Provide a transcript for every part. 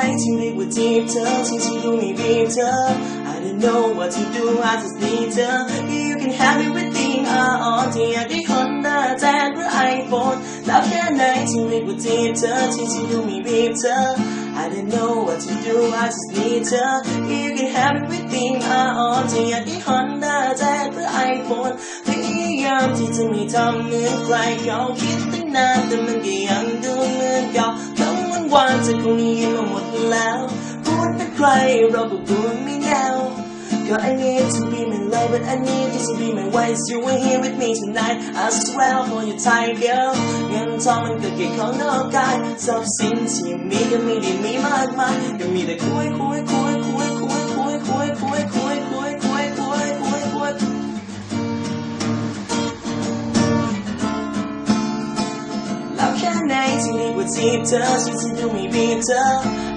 ที่เรียกว่าจีบเธอที่ฉันดูไม่บีบเธอ I don't know what to do I just need เธอ You can have everything I want ที่อยากได้คนหน้าแจ้งหรือ iPhone แล้วแค่ไหนที่เรียกว่าจีบเธอที่ฉันดูไม่บีบเธอ I don't know what to do I just need เธอ You can have everything I want ที่อยากได้คนหน้าแจ้งหรือ iPhone พยายามที่จะไม่ทำเหมือนใครเขาคิดตั้งนานแต่มันก็ยังดูเหมือนเก่าทั้ง วันวันๆจะคงได้ยินมาหมดแล้วพูดเป็นใครเราก็พูดไม่แน่ว Girl, I need to be my love, but I need you to be my wife. You were here with me tonight. I swear for your tight girl. เงินทองมันก็แค่ของนอกกายทรัพย์สินที่มีก็ไม่ได้มีมากมายก็มีแต่คุยคุยคุย nights you with tears, you to do me bitter.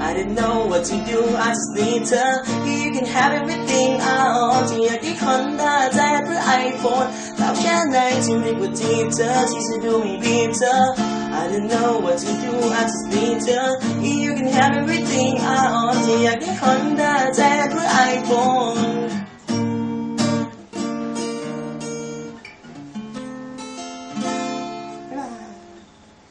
I didn't know what to do, I just need her. You can have everything I own. TRD Honda, tired for iPhone. Love that night you with tears, you to do me bitter. I didn't know what to do, I just need her. You can have everything I own. TRD Honda, tired for iPhone.